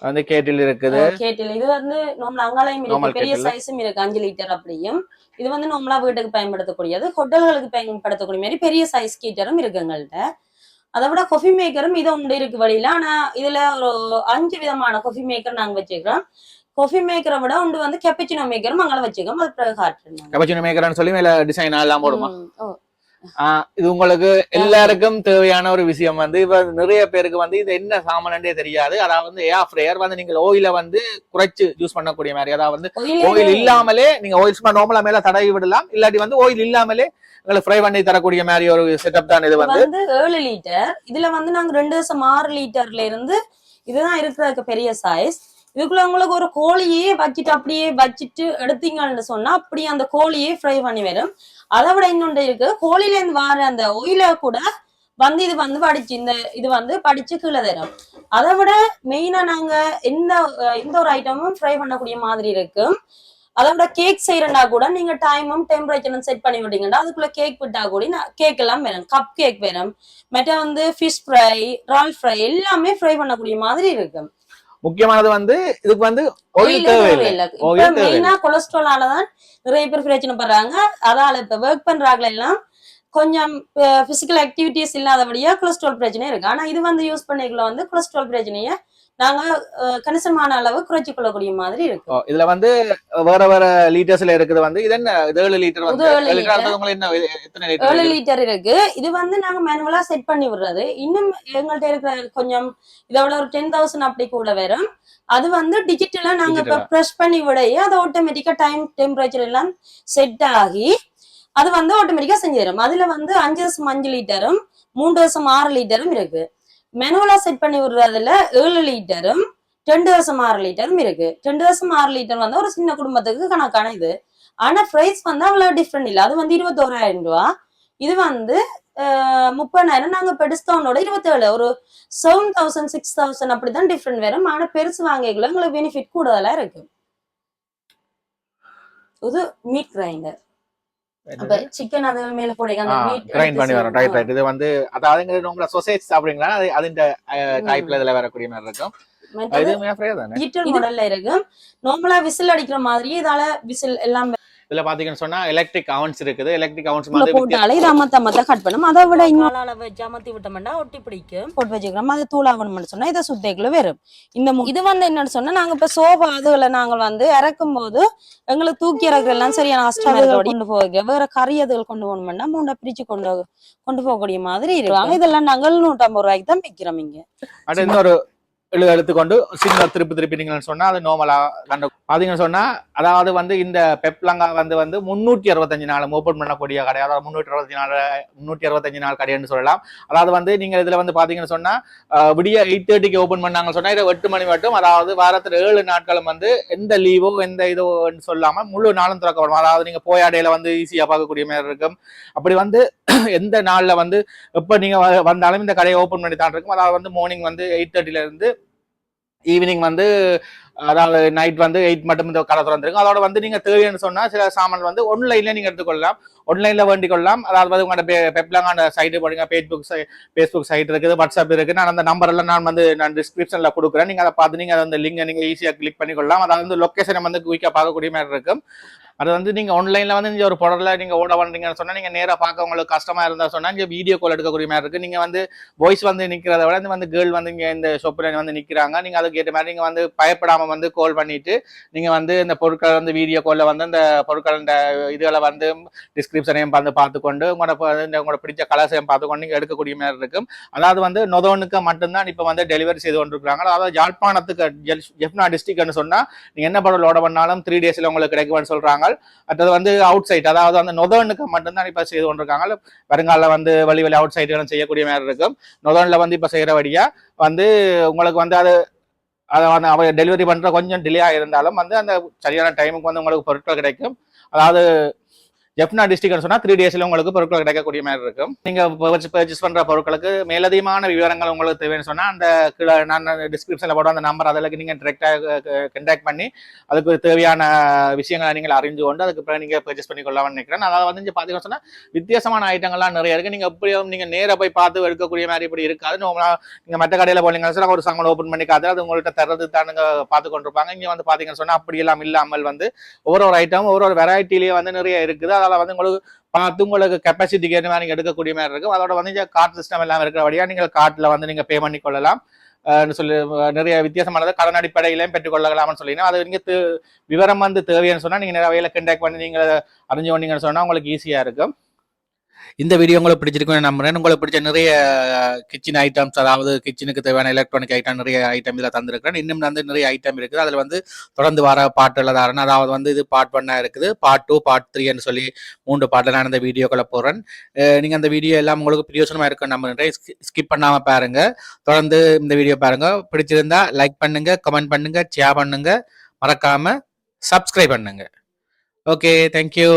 வந்து கேட்டில் இருக்குது. கேட்டில். இது வந்து நார்மல் அங்காலையும் இருக்கு. பெரிய. சைஸும் இருக்கு அஞ்சு லிட்டர் அப்படியும். இது வந்து நார்மலா வீட்டுக்கு பயன்படுத்தக்கூடியது. ஹோட்டல்களுக்கு பயன்படுத்தக்கூடிய மாதிரி பெரிய சைஸ் கீட்டரும் இருக்கு எங்கள்கிட்ட அதை விட கொஃபி மேக்கரும் இது உண்டு இருக்கு வழியில. ஆனா இதுல ஒரு அஞ்சு விதமான கொஃபி மேக்கர் நாங்க வச்சிருக்கிறோம். கொஃபி மேக்கரை விட உண்டு வந்து கெப்பச்சினோ மேக்கரும் அங்கே வச்சிருக்கோம் அது பிறகு காட்டுறேன் கபச்சினு மேக்கர்னு சொல்லி மேல டிசைன் எல்லாம் போடுமா? இது உங்களுக்கு எல்லாருக்கும் தேவையான ஒரு விஷயம் வந்து இப்ப நிறைய பேருக்கு வந்து இது என்ன சாமானே தெரியாது. அதாவது வந்து ஏர் ஃப்ரையர் வந்து நீங்க ஓயில வந்து குறைச்சு யூஸ் பண்ணக்கூடிய மாதிரி. அதாவது ஓயில் இல்லாமலே நீங்க ஓயில் சும்மா நார்மலா மேல தடவி விடலாம். இல்லாட்டி வந்து ஓயில் இல்லாமலே உங்களுக்கு ஃப்ரை பண்ணி தரக்கூடிய மாதிரி ஒரு செட்டப் தான் இது வந்து. ஏழு லிட்டர் இதுல வந்து நாங்க ரெண்டு வருஷம் ஆறு லிட்டர்ல இருந்து இதுதான் இருக்கிறதுக்கு பெரிய சைஸ் இதுக்குள்ள உங்களுக்கு ஒரு கோழியே வச்சுட்டு அப்படியே வச்சுட்டு எடுத்தீங்கன்னு சொன்னா அப்படியே அந்த கோழியே ஃப்ரை பண்ணி வரும். அதை விட இன்னொன்று இருக்கு. கோழில இருந்து வர அந்த ஒயில கூட வந்து இது வந்து படிச்சு இந்த இது வந்து படிச்சு கீழே தரும். அதை விட மெயினா நாங்க எந்த எந்த ஒரு ஐட்டமும் ஃப்ரை பண்ணக்கூடிய மாதிரி இருக்கு. அதை விட கேக் செய்யறா கூட நீங்க டைமும் டெம்பரேச்சரும் செட் பண்ணி விட்டீங்கன்னா அதுக்குள்ள கேக் விட்டா கூட கேக் எல்லாம் வேணும் கப் கேக் வேணும் மெட்ட வந்து ஃபிஷ் ஃப்ரை ரால் ஃப்ரை எல்லாமே ஃப்ரை பண்ணக்கூடிய மாதிரி இருக்கும் முக்கியமானது வந்து இதுக்கு வந்து oil தேவையில்லை. கொலஸ்ட்ராலாலதான் நிறைய பேர் பிரச்சனை படுறாங்க. அதால இப்ப ஒர்க் பண்றாங்கள எல்லாம் கொஞ்சம் பிசிக்கல் ஆக்டிவிட்டிஸ் இல்லாதபடியா கொலஸ்ட்ரால் பிரச்சனை இருக்கு. ஆனா இது வந்து யூஸ் பண்ணிக்கல வந்து கொலஸ்ட்ரால் பிரச்சனைய நாங்க கணிசமான அளவு குறைச்சு கொள்ளக்கூடிய மாதிரி இருக்கு. இதுல வந்து வேற வேற லீட்டர்ஸ்ல இருக்குது வந்து இது என்ன? ஏழு லிட்டர் வந்து? ஏழு லிட்டர் இருக்கு. இது வந்து நாங்க மேனுவலா செட் பண்ணி விடுறது. இன்னும் எங்கள்ட்ட இருக்கிற கொஞ்சம் இதோட ஒரு டென் தௌசண்ட் அப்படி கூட வரும். அது வந்து டிஜிட்டலா நாங்க இப்ப. ப்ரெஸ் பண்ணி விடைய அது ஆட்டோமேட்டிக்கா டைம் டெம்பரேச்சர் எல்லாம் செட் ஆகி அது வந்து ஆட்டோமேட்டிக்கா செஞ்சு தரும் அதுல வந்து அஞ்சு தசம் அஞ்சு லிட்டரும் மூன்று தசம் ஆறு லிட்டரும் இருக்கு. மெனுவலா செட் பண்ணி விடுறதுல ஏழு லிட்டரும் ரெண்டு வருஷம் ஆறு லிட்டரும் இருக்கு. ரெண்டு வருஷம் ஆறு லிட்டர் வந்து ஒரு சின்ன குடும்பத்துக்கு கணக்கான இது. ஆனா பிரைஸ் வந்து அவ்வளவு டிஃப்ரெண்ட் இல்லை. அது வந்து இருபத்தோராயிரம் ரூபா. இது வந்து முப்பதாயிரம். நாங்க இப்ப டிஸ்கவுண்டோட இருபத்தேழு. ஒரு செவன் தௌசண்ட் சிக்ஸ் தௌசண்ட் அப்படிதான் டிஃப்ரெண்ட் வரும். ஆனா பெருசு வாங்கிக்கல. உங்களுக்கு பெனிஃபிட் கூடுதலா இருக்கு. இது மீட் கிரைண்டர் சிக்கன் அது மேல போடுங்க அந்த meat கிரைண்ட் பண்ணி வரும். ரைட் எடுத்து ரைட் இது வந்து அதாவது உங்களை சொசைட்டி சாப்பிடுறீங்களா அது அதுன்ற டைப்ல இதுல வரக்கூடிய மாதிரி இருக்கும். இது மாடல்ல இருக்கு. நார்மலா விசில் அடிக்கிற மாதிரி இதால விசில் எல்லாம் இதுல பாத்தீங்கன்னு சொன்னா எலக்ட்ரிக் அவன்ஸ் இருக்குது. எலக்ட்ரிக் அவன்ஸ் வந்து போட்டாலே இது அமத்த அமத்த கட் பண்ணும் அதை விட இன்னும் அளவு அமர்த்தி விட்டோம்னா ஒட்டி பிடிக்கும். போட்டு வச்சுக்கிறோம். அது தூளாகணும்னு சொன்னா இதை சுத்தேக்குள்ள வரும் இந்த மு- இது வந்து என்னன்னு சொன்னா நாங்க இப்ப சோபா அதுல நாங்க வந்து இறக்கும் போது எங்களுக்கு தூக்கி இறக்குற எல்லாம் சரியான அஷ்டமத்தோட கொண்டு போக வேற கறி அதுகள் கொண்டு போகணும்னா மூண்டை பிரிச்சு கொண்டு கொண்டு போகக்கூடிய மாதிரி இருக்காங்க இதெல்லாம் நாங்கள் நூற்றம்பது ரூபாய்க்கு தான் விற்கிறோம் இங்க. அடுத்து இன்னொரு எழுத எடுத்துக்கொண்டு சிக்னல் திருப்பி திருப்பி நீங்கள் சொன்னால் அது நோமலாக கண்டு பார்த்தீங்கன்னு சொன்னால் அதாவது வந்து இந்த பெப்லங்கா வந்து வந்து முந்நூற்றி அறுபத்தஞ்சு நாள் ஓப்பன் பண்ணக்கூடிய கடை அதாவது முந்நூற்றி அறுபத்தஞ்சு நாள் முந்நூற்றி அறுபத்தஞ்சு நாள் கடைன்னு சொல்லலாம். அதாவது வந்து நீங்கள் இதில் வந்து பார்த்தீங்கன்னு சொன்னால் விடிய எயிட் தேர்ட்டிக்கு ஓப்பன் பண்ணாங்கன்னு சொன்னால் இதை எட்டு மணி மட்டும் அதாவது வாரத்தில் ஏழு நாட்களும் வந்து எந்த லீவோ எந்த இதுவோன்னு சொல்லாமல் முழு நாளும் திறக்கப்படும் அதாவது நீங்கள் போயாடையில் வந்து ஈஸியாக பார்க்கக்கூடிய மாதிரி இருக்கும். அப்படி வந்து எந்த நாளில் வந்து எப்போ நீங்கள் வ- வந்தாலும் இந்த கடையை ஓப்பன் பண்ணி தான் இருக்கும். அதாவது வந்து மார்னிங் வந்து எயிட் தேர்ட்டிலேருந்து ஈவினிங் வந்து அதாவது நைட் வந்து எயிட் மட்டும் இந்த கடை திறந்துருக்கும். அதோட வந்து நீங்க தேவைன்னு சொன்னா சில சாமான் வந்து ஒன்லைன்ல நீங்க எடுத்துக்கொள்ளலாம். ஒன்லைன்ல வேண்டிக் கொள்ளலாம். அதாவது வந்து உங்களோட பெப்லாங்க சைட்டு போடுங்க ஃபேஸ்புக் ஃபேஸ்புக் சைட் இருக்குது வாட்ஸ்அப் இருக்கு நான் அந்த நம்பர் எல்லாம் நான் வந்து நான் டிஸ்கிரிப்ஷன்ல கொடுக்குறேன். நீங்க அதை பார்த்து நீங்க அந்த லிங்கை நீங்க ஈஸியா கிளிக் பண்ணிக்கொள்ளலாம். அதாவது வந்து லொக்கேஷனை வந்து குயிக்கா பார்க்கக்கூடிய மாதிரி இருக்கும். அது வந்து நீங்க ஆன்லைன்ல வந்து நீங்க ஒரு பொருளை நீங்க ஓட பண்றீங்கன்னு சொன்னா நீங்க நேரா பார்க்க உங்களுக்கு கஷ்டமா இருந்தா சொன்னா நீங்க வீடியோ கால் எடுக்கக்கூடிய மாதிரி இருக்கு. நீங்க வந்து வாய்ஸ் வந்து நிக்கிறத விட இந்த வந்து கேர்ள் வந்து இங்க இந்த ஷாப்ல வந்து நிக்கிறாங்க. நீங்க அதுக்கு ஏற்ற மாதிரி நீங்க வந்து பயப்படாம வந்து கால் பண்ணிட்டு நீங்க வந்து இந்த பொருட்கள் வந்து வீடியோ கால்ல வந்து அந்த பொருட்கள் இந்த இதுகளை வந்து டிஸ்கிரிப்ஷனையும் வந்து பார்த்துக்கொண்டு உங்களோட இந்த உங்களோட பிடிச்ச கலர்ஸையும் பார்த்துக்கொண்டு நீங்க எடுக்கக்கூடிய மாதிரி இருக்கும். அதாவது வந்து நொதோனுக்கு மட்டும்தான் இப்ப வந்து டெலிவரி செய்து கொண்டிருக்காங்க அதாவது யாழ்ப்பாணத்துக்கு ஜெல்- ஜெஃப்னா டிஸ்ட்ரிக்ட்னு சொன்னா நீங்க என்ன பொருள் ஓட பண்ணாலும் த்ரீ டேஸ்ல உங்களுக்கு கிடைக்கும்னு சொல்றாங்க மற்றது வந்து அவுட் சைட் அதாவது அந்த நொதோனுக்கு மட்டும்தான் இப்போ செய்து கொண்டிருக்காங்க. வருங்கால வந்து வழி வழி அவுட் சைடுகளும் செய்யக்கூடிய மாதிரி இருக்கும். நொதர்னில் வந்து இப்போ செய்கிற வழியாக வந்து உங்களுக்கு வந்து அது அதை வந்து அவங்க டெலிவரி பண்ணுற கொஞ்சம் டிலே ஆகியிருந்தாலும் வந்து அந்த சரியான டைமுக்கு வந்து உங்களுக்கு பொருட்கள் கிடைக்கும். அதாவது ஜெஃப்னா டிஸ்ட்ரிக்ட்னு சொன்னா த்ரீ டேஸ்ல உங்களுக்கு பொருட்கள் கிடைக்கக்கூடிய மாதிரி இருக்கும். நீங்க பர்ச்சேஸ் பண்ற பொருட்களுக்கு மேலதிகமான விவரங்கள் உங்களுக்கு தேவைன்னு சொன்னா அந்த கீழே நான் டிஸ்கிரிப்ஷன்ல போட அந்த நம்பர் அதில் நீங்க டிரெக்டா கண்டாக்ட் பண்ணி அதுக்கு தேவையான விஷயங்களை நீங்கள் அறிஞ்சு கொண்டு அதுக்கு பிறகு நீங்க பர்ச்சேஸ் பண்ணி கொள்ளலாம்னு நினைக்கிறேன் அதாவது வந்து இங்க பாத்தீங்கன்னா சொன்னா வித்தியாசமான ஐட்டங்கள்லாம் நிறைய இருக்கு. நீங்க எப்படியும் நீங்க நேராக போய் பார்த்து எடுக்கக்கூடிய மாதிரி இப்படி இருக்காது. நார்மலா நீங்க மற்ற கடையில போனீங்கன்னு சொன்னா ஒரு சாமான் ஓப்பன் பண்ணி காத்து அது உங்கள்கிட்ட தர்றது தானுங்க பார்த்து கொண்டிருப்பாங்க. இங்க வந்து பாத்தீங்கன்னு சொன்னா அப்படி எல்லாம் இல்லாமல் வந்து ஒவ்வொரு ஒரு ஐட்டம் ஒவ்வொரு ஒரு வெரைட்டிலேயே வந்து நிறைய இருக்குது. அதனால வந்து உங்களுக்கு பார்த்து உங்களுக்கு கெப்பாசிட்டிக்கு ஏற்ற மாதிரி நீங்க எடுக்கக்கூடிய மாதிரி இருக்கும். அதோட வந்து கார்ட் சிஸ்டம் எல்லாம் இருக்கிறபடியா நீங்கள் கார்ட்டில் வந்து நீங்க பே பண்ணி கொள்ளலாம். சொல்லி நிறைய வித்தியாசமானது. கடன் அடிப்படையிலையும் பெற்றுக்கொள்ளலாம்னு சொல்லிங்கன்னா அது நீங்க தே- விவரம் வந்து தேவைன்னு சொன்னா நீங்க நிறைய வகையில கண்டாக்ட் பண்ணி நீங்க அறிஞ்சு வந்தீங்கன்னு சொன்னா உங்களுக்கு ஈஸியா இருக்கும். இந்த வீடியோ உங்களுக்கு பிடிச்சிருக்கும் நம்புறேன். உங்களுக்கு பிடிச்ச நிறைய கிச்சன் ஐட்டம்ஸ் அதாவது கிச்சனுக்கு தேவையான எலக்ட்ரானிக் ஐட்டம் நிறைய ஐட்டம் இதில் தந்திருக்கிறேன். இன்னும் வந்து நிறைய ஐட்டம் இருக்குது. அதில் வந்து தொடர்ந்து வர பாட்டுல தாரன் அதாவது வந்து இது பார்ட் ஒன்னாக இருக்குது. பார்ட் டூ பார்ட் த்ரீன்னு சொல்லி மூன்று பாட்டில் நான் இந்த வீடியோக்களை போடுறேன். நீங்கள் அந்த வீடியோ எல்லாம் உங்களுக்கு பிரியோசனமாக இருக்கும் நம்புறேன். ஸ்கிப் பண்ணாமல் பாருங்கள் தொடர்ந்து இந்த வீடியோ பாருங்கள் பிடிச்சிருந்தா லைக் பண்ணுங்கள் கமெண்ட் பண்ணுங்கள் ஷேர் பண்ணுங்கள் மறக்காமல் சப்ஸ்கிரைப் பண்ணுங்கள் ஓகே தேங்க்யூ